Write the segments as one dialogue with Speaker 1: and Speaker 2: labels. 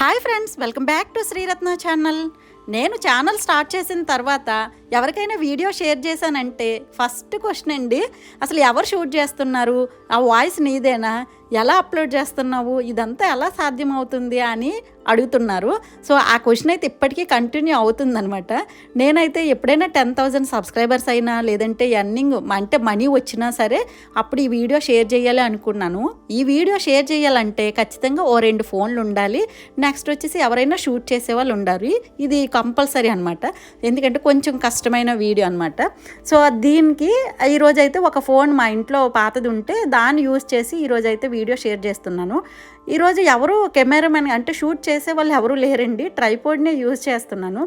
Speaker 1: Hi friends welcome back to Sriratna channel. నేను channel start చేసిన తర్వాత ఎవరికైనా వీడియో షేర్ చేశానంటే ఫస్ట్ క్వశ్చన్ అండి అసలు ఎవరు షూట్ చేస్తున్నారు? ఆ వాయిస్ నీదేనా? ఎలా అప్లోడ్ చేస్తున్నావు? ఇదంతా ఎలా సాధ్యమవుతుంది అని అడుగుతున్నారు. సో ఆ క్వశ్చన్ అయితే ఇప్పటికీ కంటిన్యూ అవుతుందనమాట నేనైతే ఎప్పుడైనా టెన్ థౌజండ్ సబ్స్క్రైబర్స్ అయినా లేదంటే ఎర్నింగ్ అంటే మనీ వచ్చినా సరే అప్పుడు ఈ వీడియో షేర్ చేయాలి అనుకున్నాను. ఈ వీడియో షేర్ చేయాలంటే ఖచ్చితంగా ఓ రెండు ఫోన్లు ఉండాలి. నెక్స్ట్ వచ్చేసి ఎవరైనా షూట్ చేసే వాళ్ళు ఉండాలి. ఇది కంపల్సరీ అనమాట ఎందుకంటే కొంచెం కష్టం కష్టమైన వీడియో అనమాట సో దీనికి ఈరోజైతే ఒక ఫోన్ మా ఇంట్లో పాతది ఉంటే దాన్ని యూజ్ చేసి ఈరోజైతే వీడియో షేర్ చేస్తున్నాను. ఈరోజు ఎవరు కెమెరామెన్ అంటే షూట్ చేసే వాళ్ళు ఎవరు లేరండి. ట్రైపోర్డ్నే యూజ్ చేస్తున్నాను.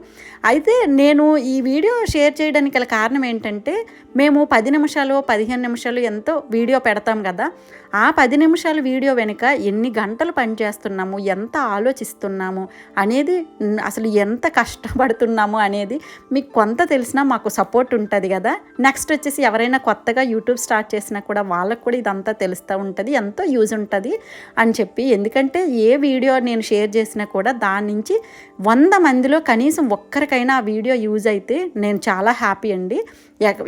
Speaker 1: అయితే నేను ఈ వీడియో షేర్ చేయడానికి గల కారణం ఏంటంటే మేము పది నిమిషాలు పదిహేను నిమిషాలు ఎంతో వీడియో పెడతాం కదా. ఆ పది నిమిషాల వీడియో వెనుక ఎన్ని గంటలు పనిచేస్తున్నాము ఎంత ఆలోచిస్తున్నాము అనేది అసలు ఎంత కష్టపడుతున్నాము అనేది మీకు కొంత తెలిసినా మాకు సపోర్ట్ ఉంటుంది కదా. నెక్స్ట్ వచ్చేసి ఎవరైనా కొత్తగా యూట్యూబ్ స్టార్ట్ చేసినా కూడా వాళ్ళకు కూడా ఇదంతా తెలుస్తూ ఉంటుంది ఎంతో యూజ్ ఉంటుంది అని చెప్పి ఎందుకంటే ఏ వీడియో నేను షేర్ చేసినా కూడా దాని నుంచి వంద మందిలో కనీసం ఒక్కరికైనా ఆ వీడియో యూజ్ అయితే నేను చాలా హ్యాపీ అండి.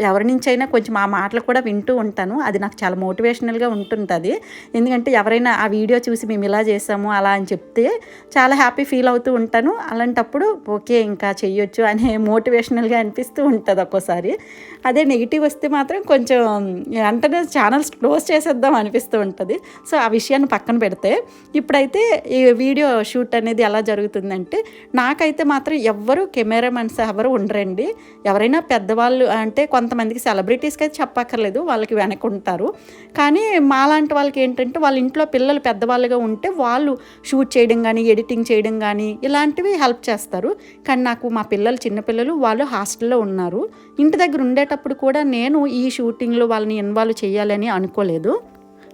Speaker 1: ఎవరి నుంచైనా కొంచెం ఆ మాటలు కూడా వింటూ ఉంటాను. అది నాకు చాలా మోటివేషనల్గా ఉంటుంటుంది. ఎందుకంటే ఎవరైనా ఆ వీడియో చూసి మేము ఇలా చేసాము అలా అని చెప్తే చాలా హ్యాపీ ఫీల్ అవుతూ ఉంటాను. అలాంటప్పుడు ఓకే ఇంకా చెయ్యొచ్చు అనే మోటివేషనల్గా అనిపిస్తూ ఉంటుంది ఒక్కోసారి. అదే నెగిటివ్ వస్తే మాత్రం కొంచెం వెంటనే ఛానల్స్ క్లోజ్ చేసేద్దాం అనిపిస్తూ ఉంటుంది. సో ఆ విషయాన్ని పక్కన పెడితే ఇప్పుడైతే ఈ వీడియో షూట్ అనేది ఎలా జరుగుతుందంటే నాకైతే మాత్రం ఎవ్వరు కెమెరామెన్స్ ఎవరు ఉండరండి. ఎవరైనా పెద్దవాళ్ళు అంటే కొంతమందికి సెలబ్రిటీస్కి అయితే చెప్పక్కర్లేదు వాళ్ళకి వెనకుంటారు. కానీ మాలాంటి వాళ్ళకి ఏంటంటే వాళ్ళ ఇంట్లో పిల్లలు పెద్దవాళ్ళుగా ఉంటే వాళ్ళు షూట్ చేయడం కానీ ఎడిటింగ్ చేయడం కానీ ఇలాంటివి హెల్ప్ చేస్తారు. కానీ నాకు మా పిల్లలు చిన్నపిల్లలు వాళ్ళు హాస్టల్లో ఉన్నారు. ఇంటి దగ్గర ఉండేటప్పుడు కూడా నేను ఈ షూటింగ్లో వాళ్ళని ఇన్వాల్వ్ చేయాలని అనుకోలేదు.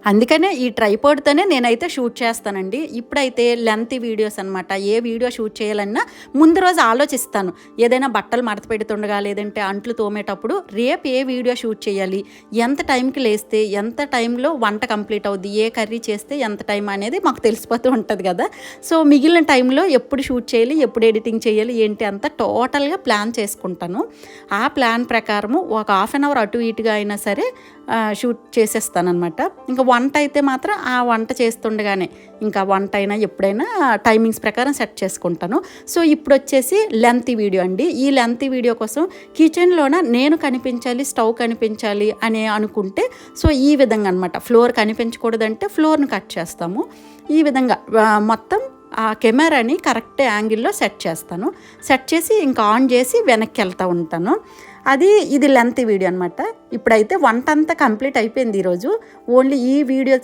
Speaker 1: అందుకనే ఈ ట్రైపోర్డ్తోనే నేనైతే షూట్ చేస్తానండి. ఇప్పుడైతే లెంత్ వీడియోస్ అనమాట ఏ వీడియో షూట్ చేయాలన్నా ముందు రోజు ఆలోచిస్తాను. ఏదైనా బట్టలు మడత పెడుతుండగా లేదంటే అంట్లు తోమేటప్పుడు రేపు ఏ వీడియో షూట్ చేయాలి? ఎంత టైంకి లేస్తే ఎంత టైంలో వంట కంప్లీట్ అవుద్ది? ఏ కర్రీ చేస్తే ఎంత టైం అనేది మాకు తెలిసిపోతూ ఉంటుంది కదా. సో మిగిలిన టైంలో ఎప్పుడు షూట్ చేయాలి? ఎప్పుడు ఎడిటింగ్ చేయాలి? ఏంటి అంతా టోటల్గా ప్లాన్ చేసుకుంటాను. ఆ ప్లాన్ ప్రకారము ఒక హాఫ్ అన్ అవర్ అటు ఇటుగా అయినా సరే షూట్ చేసేస్తానమాట ఇంకా వంట అయితే మాత్రం ఆ వంట చేస్తుండగానే ఇంకా వంట అయినా ఎప్పుడైనా టైమింగ్స్ ప్రకారం సెట్ చేసుకుంటాను. సో ఇప్పుడు వచ్చేసి లెంత్ వీడియో అండి. ఈ లెంత్ వీడియో కోసం కిచెన్లోన నేను కనిపించాలి స్టవ్ కనిపించాలి అని అనుకుంటే సో ఈ విధంగా అనమాట ఫ్లోర్ కనిపించకూడదంటే ఫ్లోర్ని కట్ చేస్తాము. ఈ విధంగా మొత్తం ఆ కెమెరాని కరెక్ట్ యాంగిల్లో సెట్ చేస్తాను. సెట్ చేసి ఇంకా ఆన్ చేసి వెనక్కి వెళ్తూ ఉంటాను. అది ఇది లెంత్ వీడియో అనమాట ఇప్పుడైతే వంట అంతా కంప్లీట్ అయిపోయింది ఈరోజు. ఓన్లీ ఈ వీడియో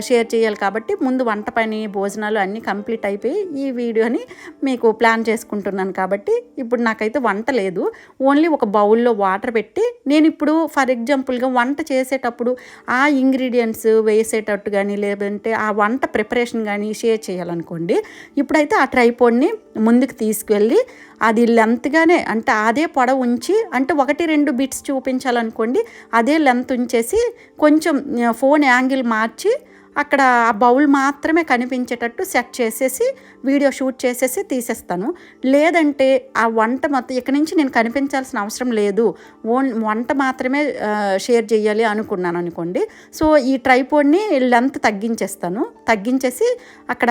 Speaker 1: షేర్ చేయాలి కాబట్టి ముందు వంట పని భోజనాలు అన్నీ కంప్లీట్ అయిపోయి ఈ వీడియోని మీకు ప్లాన్ చేసుకుంటున్నాను కాబట్టి ఇప్పుడు నాకైతే వంట లేదు. ఓన్లీ ఒక బౌల్లో వాటర్ పెట్టి నేను ఇప్పుడు ఫర్ ఎగ్జాంపుల్గా వంట చేసేటప్పుడు ఆ ఇంగ్రీడియంట్స్ వేసేటట్టు కానీ లేదంటే ఆ వంట ప్రిపరేషన్ కానీ షేర్ చేయాలనుకోండి ఇప్పుడైతే ఆ ట్రైపోడ్ని ముందుకు తీసుకువెళ్ళి అది లెంత్గానే అంటే అదే పొడవు ఉంచి అంటే ఒకటి రెండు బిట్స్ చూపించాలనుకోండి అదే లెంత్ ఉంచేసి కొంచెం ఫోన్ యాంగిల్ మార్చి అక్కడ ఆ బౌల్ మాత్రమే కనిపించేటట్టు సెట్ చేసేసి వీడియో షూట్ చేసేసి తీసేస్తాను. లేదంటే ఆ వంట మొత్తం ఇక్కడి నుంచి నేను కనిపించాల్సిన అవసరం లేదు. ఓన్ వంట మాత్రమే షేర్ చేయాలి అనుకున్నాను అనుకోండి. సో ఈ ట్రైపోడ్ని లెంత్ తగ్గించేస్తాను. తగ్గించేసి అక్కడ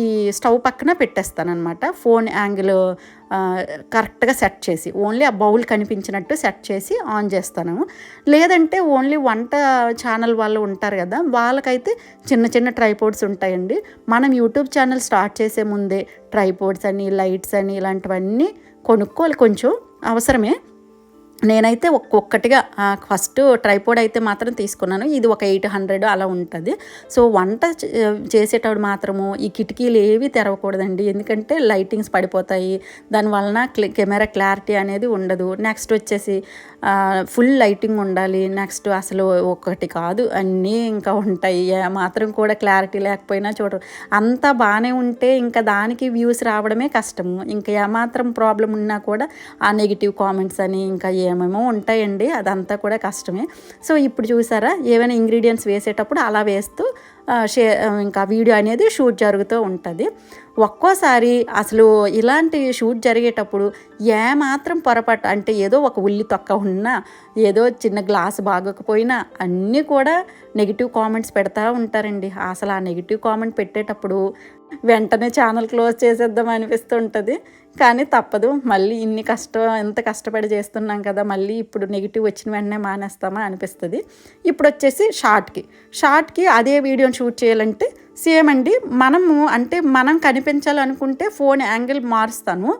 Speaker 1: ఈ స్టవ్ పక్కన పెట్టేస్తాను అనమాట ఫోన్ యాంగిల్ కరెక్ట్గా సెట్ చేసి ఓన్లీ ఆ బౌల్ కనిపించినట్టు సెట్ చేసి ఆన్ చేస్తాను. లేదంటే ఓన్లీ వంట ఛానల్ వాళ్ళు ఉంటారు కదా వాళ్ళకైతే చిన్న చిన్న ట్రైపోర్డ్స్ ఉంటాయండి. మనం యూట్యూబ్ ఛానల్ స్టార్ట్ చేసే ముందే ట్రైపోర్డ్స్ అని లైట్స్ అని ఇలాంటివన్నీ కొనుక్కోవాలి. కొంచెం అవసరమే. నేనైతే ఒక్కొక్కటిగా ఫస్ట్ ట్రైపోడ్ అయితే మాత్రం తీసుకున్నాను. ఇది ఒక ఎయిట్ హండ్రెడ్ అలా ఉంటుంది. సో వంట చే- చేసేటప్పుడు మాత్రము ఈ కిటికీలు ఏవి తెరవకూడదండి. ఎందుకంటే లైటింగ్స్ పడిపోతాయి. దానివలన క్లి కెమెరా క్లారిటీ అనేది ఉండదు. నెక్స్ట్ వచ్చేసి ఫుల్ లైటింగ్ ఉండాలి. నెక్స్ట్ అసలు ఒకటి కాదు. అన్నీ ఇంకా ఉంటాయి. ఏ మాత్రం కూడా క్లారిటీ లేకపోయినా చూడరు అంతా బాగానే ఉంటే ఇంకా దానికి వ్యూస్ రావడమే కష్టము. ఇంకా ఏమాత్రం ప్రాబ్లం ఉన్నా కూడా ఆ నెగిటివ్ కామెంట్స్ అని ఇంకా ఏ ఏమేమో ఉంటాయండి. అదంతా కూడా కష్టమే. సో ఇప్పుడు చూసారా ఏమైనా ఇంగ్రీడియంట్స్ వేసేటప్పుడు అలా వేస్తూ షే ఇంకా వీడియో అనేది షూట్ జరుగుతూ ఉంటుంది. ఒక్కోసారి అసలు ఇలాంటి షూట్ జరిగేటప్పుడు ఏమాత్రం పొరపాటు అంటే ఏదో ఒక ఉల్లి తొక్క ఉన్నా ఏదో చిన్న గ్లాస్ బాగోకపోయినా అన్నీ కూడా నెగిటివ్ కామెంట్స్ పెడతా ఉంటారండి. అసలు ఆ నెగిటివ్ కామెంట్ పెట్టేటప్పుడు వెంటనే ఛానల్ క్లోజ్ చేసేద్దాం అనిపిస్తూ ఉంటుంది కానీ తప్పదు. మళ్ళీ ఇన్ని కష్టం ఎంత కష్టపడి చేస్తున్నాం కదా మళ్ళీ ఇప్పుడు నెగిటివ్ వచ్చిన వెంటనే మానేస్తామా అనిపిస్తుంది. ఇప్పుడు వచ్చేసి షార్ట్కి షార్ట్కి అదే వీడియోని షూట్ చేయాలంటే సేమ్ అండి. మనము అంటే మనం కనిపించాలనుకుంటే ఫోన్ యాంగిల్ మారుస్తాను.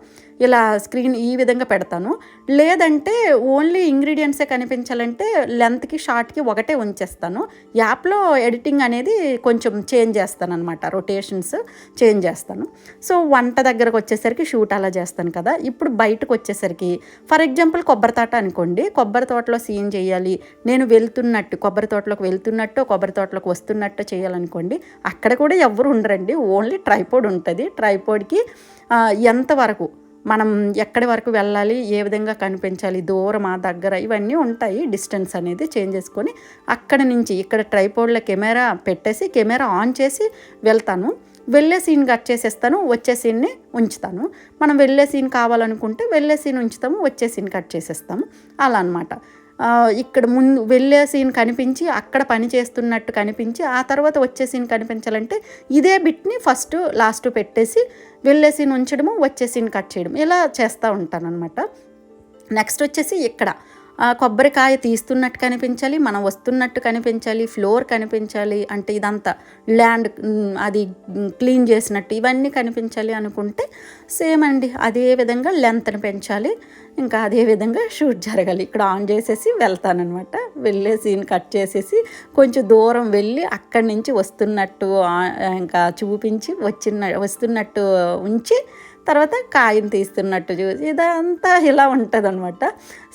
Speaker 1: ఇలా స్క్రీన్ ఈ విధంగా పెడతాను. లేదంటే ఓన్లీ ఇంగ్రీడియంట్సే కనిపించాలంటే లెంత్కి షార్ట్కి ఒకటే ఉంచేస్తాను. యాప్లో ఎడిటింగ్ అనేది కొంచెం చేంజ్ చేస్తాను అనమాట రొటేషన్స్ చేంజ్ చేస్తాను. సో వంట దగ్గరకు వచ్చేసరికి షూట్ అలా చేస్తాను కదా. ఇప్పుడు బయటకు వచ్చేసరికి ఫర్ ఎగ్జాంపుల్ కొబ్బరి తోట అనుకోండి. కొబ్బరి తోటలో సీన్ చేయాలి. నేను వెళ్తున్నట్టు కొబ్బరి తోటలోకి వెళ్తున్నట్టు కొబ్బరి తోటలోకి వస్తున్నట్టు చేయాలనుకోండి అక్కడ కూడా ఎవరు ఉండరండి. ఓన్లీ ట్రైపోడ్ ఉంటుంది. ట్రైపోడ్కి ఎంతవరకు మనం ఎక్కడి వరకు వెళ్ళాలి ఏ విధంగా కనిపించాలి దూరమా దగ్గర ఇవన్నీ ఉంటాయి. డిస్టెన్స్ అనేది చేంజ్ చేసుకొని అక్కడ నుంచి ఇక్కడ ట్రైపోడ్లో కెమెరా పెట్టేసి కెమెరా ఆన్ చేసి వెళ్తాను. వెళ్ళే సీన్ కట్ చేసేస్తాను వచ్చే సీన్ని ఉంచుతాను. మనం వెళ్ళే సీన్ కావాలనుకుంటే వెళ్ళే సీన్ ఉంచుతాము వచ్చే సీన్ కట్ చేసేస్తాము. అలా అనమాట ఇక్కడ ముందు వెళ్ళే సీన్ కనిపించి అక్కడ పని చేస్తున్నట్టు కనిపించి ఆ తర్వాత వచ్చే సీన్ కనిపించాలంటే ఇదే బిట్ని ఫస్ట్ లాస్ట్ పెట్టేసి వెళ్ళే సీన్ ఉంచడము వచ్చే సీన్ కట్ చేయడం ఇలా చేస్తూ ఉంటాను అనమాట నెక్స్ట్ వచ్చేసి ఇక్కడ. కొబ్బరికాయ తీస్తున్నట్టు కనిపించాలి మనం వస్తున్నట్టు కనిపించాలి ఫ్లోర్ కనిపించాలి అంటే ఇదంతా ల్యాండ్ అది క్లీన్ చేసినట్టు ఇవన్నీ కనిపించాలి అనుకుంటే సేమ్ అండి. అదే విధంగా లెంత్ని పెంచాలి ఇంకా అదే విధంగా షూట్ జరగాలి. ఇక్కడ ఆన్ చేసేసి వెళ్తానమాట వెళ్ళే సీన్ కట్ చేసేసి కొంచెం దూరం వెళ్ళి అక్కడి నుంచి వస్తున్నట్టు ఇంకా చూపించి వచ్చిన వస్తున్నట్టు ఉంచి తర్వాత కాయం తీస్తున్నట్టు చూసి ఇదంతా ఇలా ఉంటుంది అనమాట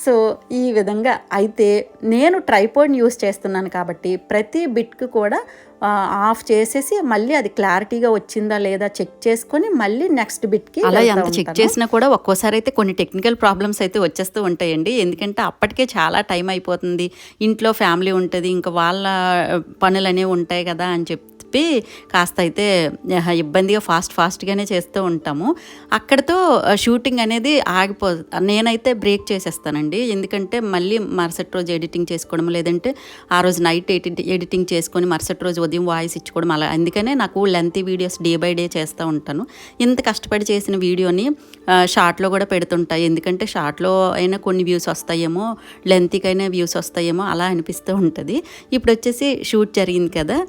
Speaker 1: సో ఈ విధంగా అయితే నేను ట్రైపోడ్ని యూస్ చేస్తున్నాను కాబట్టి ప్రతి బిట్కి కూడా ఆఫ్ చేసేసి మళ్ళీ అది క్లారిటీగా వచ్చిందా లేదా చెక్ చేసుకొని మళ్ళీ నెక్స్ట్ బిట్కి
Speaker 2: అలా ఎంత చెక్ చేసినా కూడా ఒక్కోసారి అయితే కొన్ని టెక్నికల్ ప్రాబ్లమ్స్ అయితే వచ్చేస్తూ ఉంటాయండి. ఎందుకంటే అప్పటికే చాలా టైం అయిపోతుంది. ఇంట్లో ఫ్యామిలీ ఉంటుంది. ఇంకా వాళ్ళ పనులు అనేవి ఉంటాయి కదా అని చెప్పి కాస్త అయితే ఇబ్బందిగా ఫాస్ట్ ఫాస్ట్గానే చేస్తూ ఉంటాము. అక్కడితో షూటింగ్ అనేది ఆగిపో నేనైతే బ్రేక్ చేసేస్తానండి. ఎందుకంటే మళ్ళీ మరుసటి రోజు ఎడిటింగ్ చేసుకోవడం లేదంటే ఆ రోజు నైట్ ఎడిటింగ్ చేసుకొని మరుసటి రోజు ఉదయం వాయిస్ ఇచ్చుకోవడం అలా. అందుకనే నాకు lengthy videos day by day చేస్తూ ఉంటాను. ఇంత కష్టపడి చేసిన వీడియోని షార్ట్లో కూడా పెడుతుంటాయి. ఎందుకంటే షార్ట్లో అయినా కొన్ని వ్యూస్ వస్తాయేమో లెంతీకైనా వ్యూస్ వస్తాయేమో అలా అనిపిస్తూ ఉంటుంది. ఇప్పుడు వచ్చేసి షూట్ జరిగింది కదా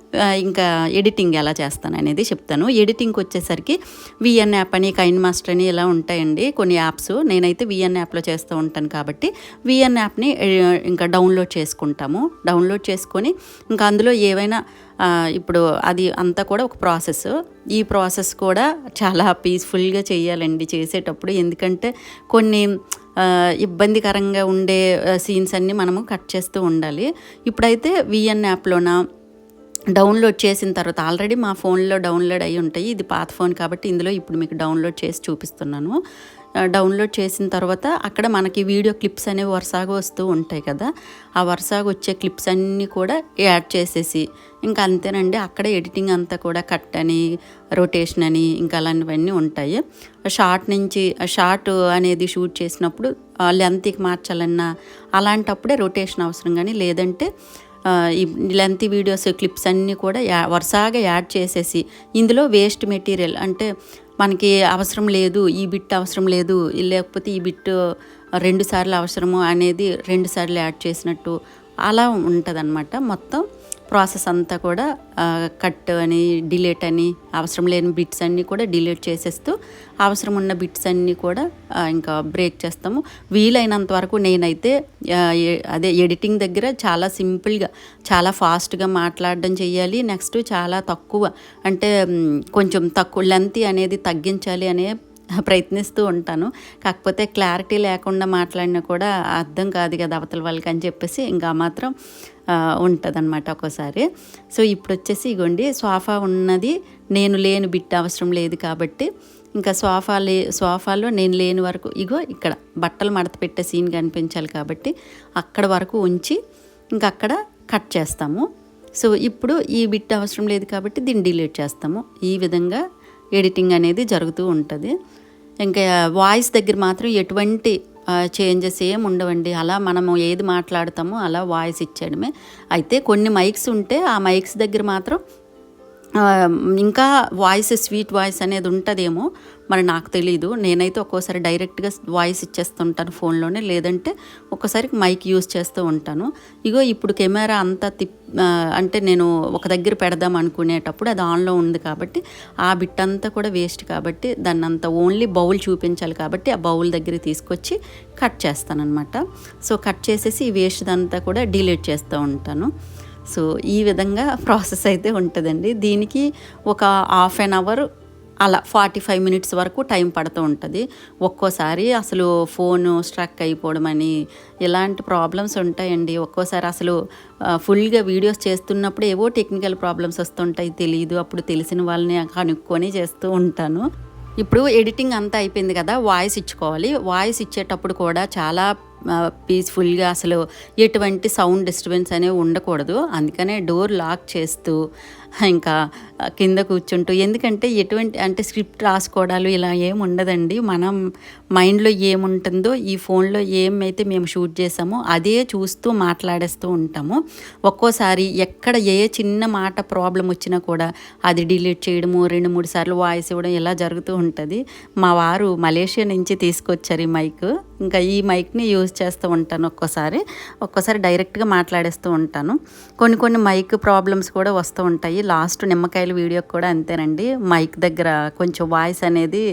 Speaker 2: ఇంకా ఎడిటింగ్ ఎలా చేస్తాను అనేది చెప్తాను. ఎడిటింగ్కి వచ్చేసరికి విఎన్ యాప్ అని కైన్ మాస్టర్ అని ఇలా ఉంటాయండి కొన్ని యాప్స్. నేనైతే విఎన్ యాప్లో చేస్తూ ఉంటాను కాబట్టి విఎన్ యాప్ని ఇంకా డౌన్లోడ్ చేసుకుంటాము. డౌన్లోడ్ చేసుకొని ఇంకా అందులో ఏవైనా ఇప్పుడు అది అంతా కూడా ఒక ప్రాసెస్. ఈ ప్రాసెస్ కూడా చాలా పీస్ఫుల్గా చేయాలండి చేసేటప్పుడు. ఎందుకంటే కొన్ని ఇబ్బందికరంగా ఉండే సీన్స్ అన్నీ మనము కట్ చేస్తూ ఉండాలి. ఇప్పుడైతే విఎన్ యాప్లోన డౌన్లోడ్ చేసిన తర్వాత ఆల్రెడీ మా ఫోన్లో డౌన్లోడ్ అయి ఉంటాయి. ఇది పాత ఫోన్ కాబట్టి ఇందులో ఇప్పుడు మీకు డౌన్లోడ్ చేసి చూపిస్తున్నాను. డౌన్లోడ్ చేసిన తర్వాత అక్కడ మనకి వీడియో క్లిప్స్ అనేవి వరుసగా వస్తూ ఉంటాయి కదా. ఆ వరుసగా వచ్చే క్లిప్స్ అన్నీ కూడా యాడ్ చేసేసి ఇంకా అంతేనండి. అక్కడ ఎడిటింగ్ అంతా కూడా కట్ అని రొటేషన్ అని ఇంకా అలాంటివన్నీ ఉంటాయి. షార్ట్ నుంచి షార్ట్ అనేది షూట్ చేసినప్పుడు లెంత్కి మార్చాలన్నా అలాంటప్పుడే రొటేషన్ అవసరం కానీ లేదంటే లెంత్ వీడియోస్ క్లిప్స్ అన్నీ కూడా యా వరుసగా యాడ్ చేసేసి ఇందులో వేస్ట్ మెటీరియల్ అంటే మనకి అవసరం లేదు ఈ బిట్ అవసరం లేదు లేకపోతే ఈ బిట్ రెండు సార్లు అవసరము అనేది రెండు సార్లు యాడ్ చేసినట్టు అలా ఉంటుంది మొత్తం ప్రాసెస్ అంతా కూడా కట్ అని డిలీట్ అని అవసరం లేని బిట్స్ అన్నీ కూడా డిలీట్ చేసేస్తూ అవసరం ఉన్న బిట్స్ అన్నీ కూడా ఇంకా బ్రేక్ చేస్తాము. వీలైనంత వరకు నేనైతే అదే ఎడిటింగ్ దగ్గర చాలా సింపుల్గా చాలా ఫాస్ట్గా మాట్లాడడం చేయాలి నెక్స్ట్ చాలా తక్కువ అంటే కొంచెం తక్కువ లెంత్ అనేది తగ్గించాలి అనే ప్రయత్నిస్తూ ఉంటాను. కాకపోతే క్లారిటీ లేకుండా మాట్లాడినా కూడా అర్థం కాదు కదా అవతల వాళ్ళకి అని చెప్పేసి ఇంకా మాత్రం ఉంటుంది అనమాట ఒక్కోసారి. సో ఇప్పుడు వచ్చేసి ఇగోండి సోఫా ఉన్నది నేను లేని బిట్ అవసరం లేదు కాబట్టి ఇంకా సోఫా లే సోఫాలో నేను లేని వరకు ఇగో ఇక్కడ బట్టలు మడత పెట్టే సీన్ కనిపించాలి కాబట్టి అక్కడ వరకు ఉంచి ఇంకా అక్కడ కట్ చేస్తాము. సో ఇప్పుడు ఈ బిట్ అవసరం లేదు కాబట్టి దీన్ని డిలీట్ చేస్తాము. ఈ విధంగా ఎడిటింగ్ అనేది జరుగుతూ ఉంటుంది. ఇంకా వాయిస్ దగ్గర మాత్రం ఎటువంటి చేంజెస్ ఏం ఉండవండి. అలా మనము ఏది మాట్లాడతామో అలా వాయిస్ ఇచ్చేయడమే. అయితే కొన్ని మైక్స్ ఉంటే ఆ మైక్స్ దగ్గర మాత్రం ఇంకా వాయిస్ స్వీట్ వాయిస్ అనేది ఉంటుందేమో మరి నాకు తెలీదు. నేనైతే ఒక్కోసారి డైరెక్ట్గా వాయిస్ ఇచ్చేస్తుంటాను ఫోన్లోనే లేదంటే ఒక్కోసారి మైక్ యూస్ చేస్తూ ఉంటాను. ఇగో ఇప్పుడు కెమెరా అంతా తిప్ అంటే నేను ఒక దగ్గర పెడదాం అనుకునేటప్పుడు అది ఆన్లో ఉంది కాబట్టి ఆ బిట్ అంతా కూడా వేస్ట్ కాబట్టి దాన్ని అంతా ఓన్లీ బౌల్ చూపించాలి కాబట్టి ఆ బౌల్ దగ్గర తీసుకొచ్చి కట్ చేస్తానన్నమాట. సో కట్ చేసేసి ఈ వేస్ట్ అంతా కూడా డిలీట్ చేస్తూ ఉంటాను. సో ఈ విధంగా ప్రాసెస్ అయితే ఉంటుందండి. దీనికి ఒక హాఫ్ అన్ అవర్ అలా ఫార్టీ ఫైవ్ మినిట్స్ వరకు టైం పడుతూ ఉంటుంది. ఒక్కోసారి అసలు ఫోను స్ట్రక్ అయిపోవడం అని ఇలాంటి ప్రాబ్లమ్స్ ఉంటాయండి. ఒక్కోసారి అసలు ఫుల్గా వీడియోస్ చేస్తున్నప్పుడు ఏవో టెక్నికల్ ప్రాబ్లమ్స్ వస్తుంటాయి తెలియదు అప్పుడు తెలిసిన వాళ్ళని కనుక్కొని చేస్తూ ఉంటాను. ఇప్పుడు ఎడిటింగ్ అంతా అయిపోయింది కదా వాయిస్ ఇచ్చుకోవాలి. వాయిస్ ఇచ్చేటప్పుడు కూడా చాలా పీస్ఫుల్గా అసలు ఎటువంటి సౌండ్ డిస్టర్బెన్స్ అనేవి ఉండకూడదు. అందుకనే డోర్ లాక్ చేస్తూ ఇంకా కింద కూర్చుంటూ. ఎందుకంటే ఎటువంటి అంటే స్క్రిప్ట్ రాసుకోవడాలు ఇలా ఏం ఉండదండి. మనం మైండ్లో ఏముంటుందో ఈ ఫోన్లో ఏమైతే మేము షూట్ చేసామో అదే చూస్తూ మాట్లాడేస్తూ ఉంటాము. ఒక్కోసారి ఎక్కడ ఏ చిన్న మాట ప్రాబ్లం వచ్చినా కూడా అది డిలీట్ చేయడము రెండు మూడు సార్లు వాయిస్ ఇవ్వడం ఇలా జరుగుతూ ఉంటుంది. మా వారు మలేషియా నుంచి తీసుకొచ్చారు ఈ మైక్. ఇంకా ఈ మైక్ని యూజ్ చేస్తూ ఉంటాను ఒక్కోసారి. ఒక్కోసారి డైరెక్ట్గా మాట్లాడేస్తూ ఉంటాను. కొన్ని కొన్ని మైక్ ప్రాబ్లమ్స్ కూడా వస్తూ ఉంటాయి. లాస్ట్ నిమ్మకాయల వీడియో కూడా అంతేనండి. మైక్ దగ్గర కొంచెం వాయిస్ అనేది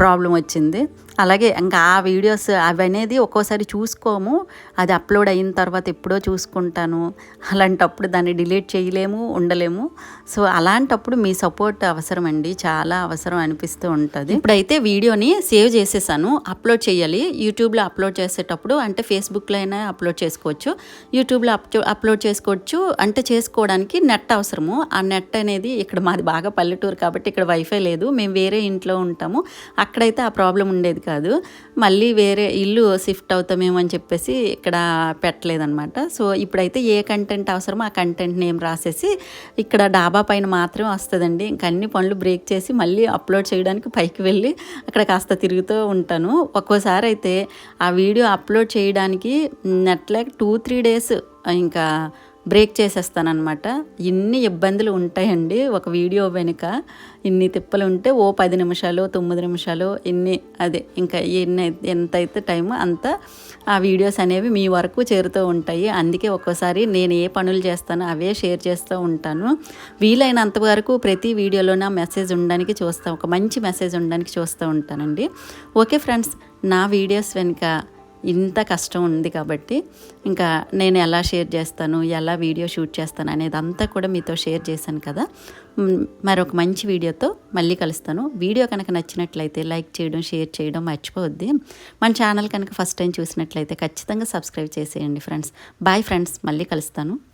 Speaker 2: ప్రాబ్లం వచ్చింది. అలాగే ఇంకా ఆ వీడియోస్ అవి అనేది ఒక్కోసారి చూసుకోము. అది అప్లోడ్ అయిన తర్వాత ఎప్పుడో చూసుకుంటాను. అలాంటప్పుడు దాన్ని డిలీట్ చేయలేము ఉండలేము. సో అలాంటప్పుడు మీ సపోర్ట్ అవసరం అండి. చాలా అవసరం అనిపిస్తూ ఉంటుంది. ఇప్పుడైతే వీడియోని సేవ్ చేసేసాను. అప్లోడ్ చేయాలి. యూట్యూబ్లో అప్లోడ్ చేసేటప్పుడు అంటే ఫేస్బుక్లో అయినా అప్లోడ్ చేసుకోవచ్చు. యూట్యూబ్లో అప్ అప్లోడ్ చేసుకోవచ్చు. అంటే చేసుకోవడానికి నెట్ అవసరము. ఆ నెట్ అనేది ఇక్కడ మాది బాగా పల్లెటూరు కాబట్టి ఇక్కడ వైఫై లేదు. మేము వేరే ఇంట్లో ఉంటాము. అక్కడైతే ఆ ప్రాబ్లం ఉండేది కాదు. మళ్ళీ వేరే ఇల్లు షిఫ్ట్ అవుతామేమో అని చెప్పేసి ఇక్కడ పెట్టలేదనమాట సో ఇప్పుడైతే ఏ కంటెంట్ అవసరమో ఆ కంటెంట్ నేమ్ రాసేసి ఇక్కడ డాబా పైన మాత్రమే వస్తుందండి. ఇంక అన్ని పనులు బ్రేక్ చేసి మళ్ళీ అప్లోడ్ చేయడానికి పైకి వెళ్ళి అక్కడ కాస్త తిరుగుతూ ఉంటాను. ఒక్కోసారి అయితే ఆ వీడియో అప్లోడ్ చేయడానికి నెట్లే టూ త్రీ డేస్ ఇంకా బ్రేక్ చేసేస్తానమాట ఇన్ని ఇబ్బందులు ఉంటాయండి ఒక వీడియో వెనుక. ఇన్ని తిప్పలు ఉంటే ఓ పది నిమిషాలు తొమ్మిది నిమిషాలు ఇన్ని అదే ఇంకా ఎన్ని ఎంత అయితే టైం అంత ఆ వీడియోస్ అనేవి మీ వరకు చేరుతూ ఉంటాయి. అందుకే ఒక్కోసారి నేను ఏ పనులు చేస్తానో అవే షేర్ చేస్తూ ఉంటాను. వీలైనంత వరకు ప్రతి వీడియోలో నా మెసేజ్ ఉండడానికి చూస్తాను ఒక మంచి మెసేజ్ ఉండడానికి చూస్తూ ఉంటానండి. ఓకే ఫ్రెండ్స్ నా వీడియోస్ వెనుక ఇంత కష్టం ఉంది కాబట్టి ఇంకా నేను ఎలా షేర్ చేస్తాను ఎలా వీడియో షూట్ చేస్తాను అనేది అంతా కూడా మీతో షేర్ చేశాను కదా. మరొక మంచి వీడియోతో మళ్ళీ కలుస్తాను. వీడియో కనుక నచ్చినట్లయితే లైక్ చేయడం షేర్ చేయడం మర్చిపోవద్ది. మన ఛానల్ కనుక ఫస్ట్ టైం చూసినట్లయితే ఖచ్చితంగా సబ్స్క్రైబ్ చేసేయండి ఫ్రెండ్స్. Bye friends. మళ్ళీ కలుస్తాను.